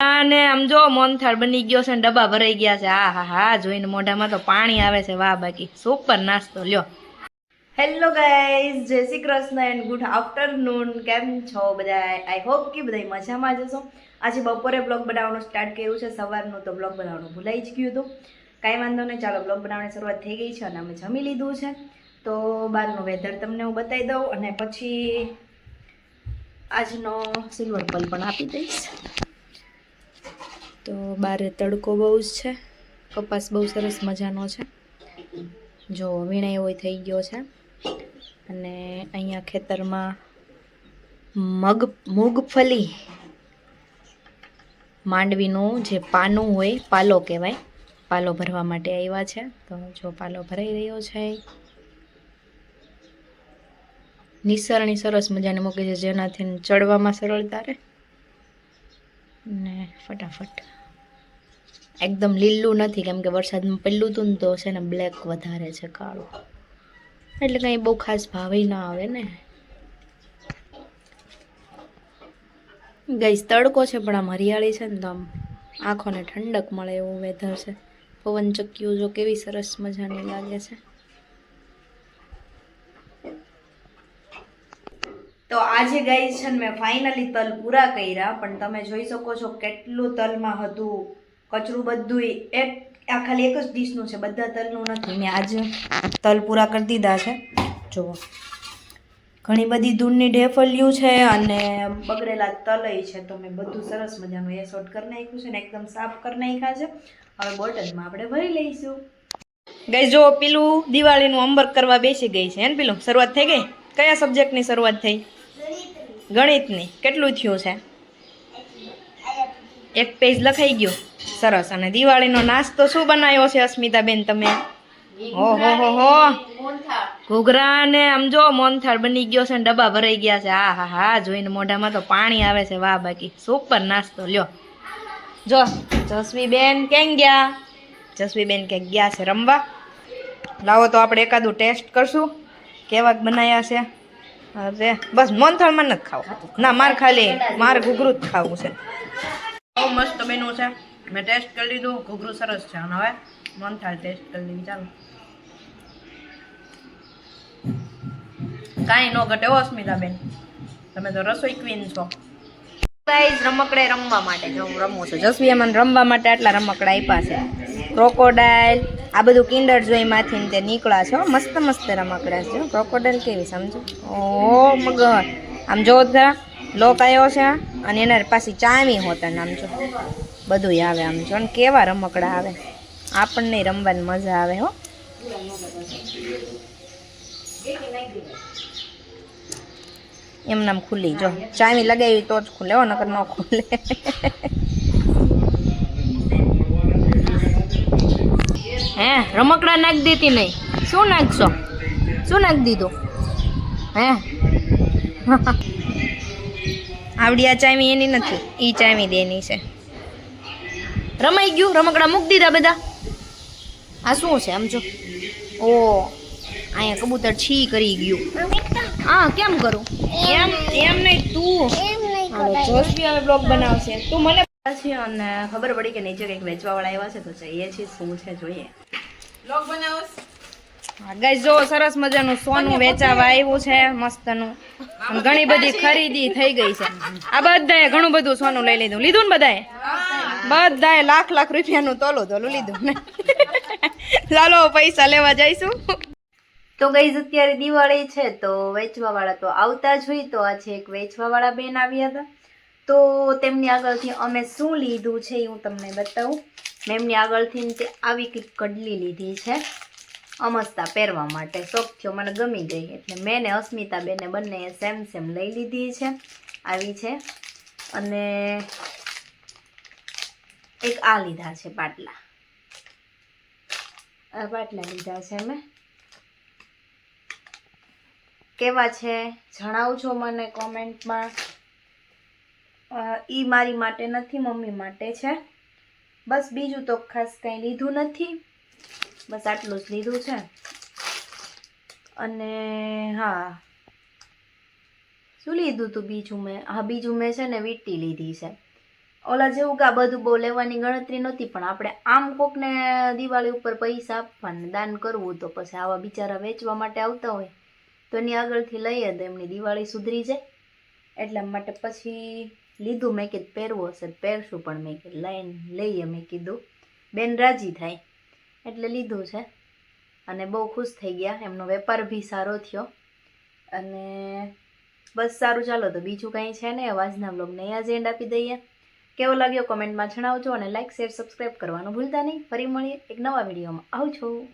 અને આમ જો મોનથાળ બની ગયો છે ને ડબ્બા ભરાઈ ગયા છે. હા હા હા, જોઈને મોઢામાં તો પાણી આવે છે. વાહ, બાકી સુપર નાસ્તો. લ્યો. Hello guys Jai Shri Krishna and good afternoon કેમ છો બધા આઈ હોપ કે બધા મજામાં જશો આજે બપોરે બ્લોગ બનાવવાનું સ્ટાર્ટ કર્યું છે. સવારનું તો બ્લોગ બનાવવાનું ભૂલાઈ જ ગયું હતું. કાંઈ વાંધો નહીં, ચાલો બ્લોગ બનાવવાની શરૂઆત થઈ ગઈ છે અને અમે જમી લીધું છે. તો બહારનું વેધર તમને હું બતાવી દઉં અને પછી આજનો સિલ્વર પલ પણ આપી દઈશ. તો બારે તડકો બહુ જ છે. કપાસ બહુ સરસ મજાનો છે. જો વીણાય હોય થઈ ગયો છે. અને અહીંયા ખેતરમાં મગ, મૂગફલી, માંડવીનું જે પાનું હોય, પાલો કહેવાય, પાલો ભરવા માટે આવ્યા છે. તો જો પાલો ભરાઈ રહ્યો છે. નિસરણી સરસ મજાની મૂકી છે જેનાથી ચડવામાં સરળતા રહે. ને ફટાફટ. એકદમ લીલું નથી, કેમ કે વરસાદમાં પેલું ને તો છે ને બ્લેક વધારે છે કાળું. એટલે કંઈ બહુ ખાસ ભાવે ના આવે ને. ગઈ તડકો છે, પણ આમ હરિયાળી છે ને તો આમ આંખોને ઠંડક મળે એવું વેધર છે. પવન ચક્કીઓ જો કેવી સરસ મજાની લાગે છે. તો આજે ગઈ છે ને મેં ફાઇનલી તલ પૂરા કર્યા, પણ તમે જોઈ શકો છો કેટલું તલમાં હતું. કચરું બધું એક, આ ખાલી એક જ ડીશનું છે, બધા તલનું નથી. મેં આજે તલ પૂરા કરી દીધા છે. જુઓ. ઘણી બધી ધૂળની ઢેફલિયું છે અને બગડેલા તલય છે. તો મેં બધું સરસ મજાનું એ શોર્ટ કરી નાખ્યું છે ને એકદમ સાફ કરી નાખ્યા છે. હવે બોટલમાં આપણે ભરી લઈશું. ગઈ જો પેલું દિવાળીનું અંબર્ક કરવા બેસી ગઈ છે. એને પેલું? શરૂઆત થઈ ગઈ? કયા સબ્જેક્ટની શરૂઆત થઈ? ગણિતની. કેટલું થયું છે? એક પેજ લખાઈ ગયો. સરસ. અને દિવાળીનો નાસ્તો શું બનાવ્યો છે અસ્મિતાબેન તમે? ઓહો હો. હો ઘૂઘરા ને આમ જો મોનથાળ બની ગયો છે ને ડબ્બા ભરાઈ ગયા છે. હા હા હા જોઈને મોઢામાં તો પાણી આવે છે. વાહ બાકી સુપર નાસ્તો. લ્યો. જો જસવીબેન કેમ ગયા? જસવીબેન ક્યાંક ગયા છે રમવા. લાવો તો આપણે એકાદું ટેસ્ટ કરશું. કેવા બનાવ્યા છે? અરે બસ મોનથાળમાં નથી ખાવું. ના માર ખાલી મારે ઘૂઘરું જ ખાવું છે. બહુ મસ્ત બન્યું છે. મેં ટેસ્ટ કરી લીધું ઘૂઘરું સરસ છે. અને હવે મોનથાળ ટેસ્ટ કરી લીધું ચાલો. કાંઈ ન ઘટે હો અસ્મિતાબેન. તમે તો રસોઈ ક્વીન છો. ગાઈઝ રમકડે રમવા માટે જો હું રમું છું. જસવીએ મને રમવા માટે આટલા રમકડા આપ્યા છે. ક્રોકોડાઇલ આ બધું કિન્ડર જોઈમાંથી તે નીકળ્યા છે હો. મસ્ત મસ્ત રમકડા છે. ક્રોકોડાઇલ કેવી સમજો? ઓ મગર. આમ જો જરા. લોક આવ્યો છે, અને એના પાછી ચામી હોતા આમ જો બધું આવે આમ જો ને કેવા રમકડા આવે. આપણને રમવાની મજા આવે હો. એમ નામ ખુલ્લી, જો ચામી લગાવી તો જ ખુલે હો, નકર ન ખુલે. હે, રમકડા નાખી દેતી નહીં. શું નાખશો? શું નાખી દીધું? હે? આવડી આ ચાવી એની નથી એ ચાવી દેની છે. રમાઈ ગયું રમકડા મૂકી દીધા બધા. આ શું છે આમ જો? ઓ અહીંયા કબૂતર છી કરી ગયું. હા કેમ કરું? એમ એમ નહીં તું. જોશી હવે બ્લોગ બનાવશે. તું મને છે અને ખબર પડી કે નીચે કંઈક વેચવા વાળા આવ્યા છે તો જઈએ છીએ શું છે જોઈએ. હા ગાઈસ જો સરસ મજાનું સોનું વેચાવા આવ્યું છે મસ્તનું. ઘણી બધી ખરીદી થઈ ગઈ છે. આ બધાએ ઘણું બધું સોનું લઈ લીધું. લીધું ને બધાએ? બધાએ લાખ લાખ રૂપિયાનું તોલું તોલું લીધું ને. ચાલો પૈસા લેવા જઈશું. તો ગઈ અત્યારે દિવાળી છે તો વેચવા વાળા તો આવતા જ હોય. તો આજે એક વેચવા વાળા બેન આવ્યા હતા. તો તેમની આગળથી અમે શું લીધું છે એ હું તમને બતાવું. મેં એમની આગળથી આવી કંઈક કડલી લીધી છે. અમસ્તા પહેરવા માટે શોખ મને ગમી ગઈ. એટલે મેં ને અસ્મિતા બેને બંને સેમ સેમ લઈ લીધી છે. આવી છે. અને એક આ લીધા છે પાટલા. આ પાટલા લીધા છે મેં કેવા છે? જણાવજો મને કોમેન્ટમાં. એ મારી માટે નથી, મમ્મી માટે છે. બસ બીજું તો ખાસ કંઈ લીધું નથી. બસ આટલું જ લીધું છે. અને હા. શું લીધું હતું બીજું મેં? હા, બીજું મેં છે ને વીટી લીધી છે. ઓલા જેવું કે આ બધું બહુ લેવાની ગણતરી નહોતી, પણ આપણે આમ કોકને દિવાળી ઉપર પૈસા આપવાને દાન કરવું તો પછી આવા બિચારા વેચવા માટે આવતા હોય. તો એની આગળથી લઈએ તો એમની દિવાળી સુધરી જાય. એટલા માટે પછી લીધું મેં કીધું પહેરવું હશે પહેરશું, પણ મેં કીધું, લઈને લઈએ, મેં કીધું. બેન રાજી થાય. એટલે લીધું છે. અને બહુ ખુશ થઈ ગયા. એમનો વેપાર બી સારો થયો. અને બસ સારું ચાલો, તો બીજું કંઈ છે ને અવાજના બ્લોગને અહીંયા જ એન્ડ આપી દઈએ. કેવો લાગ્યો કોમેન્ટમાં જણાવજો અને લાઇક શેર સબસ્ક્રાઈબ કરવાનું ભૂલતા નહીં. ફરી મળીએ એક નવા વિડીયોમાં. આવજો.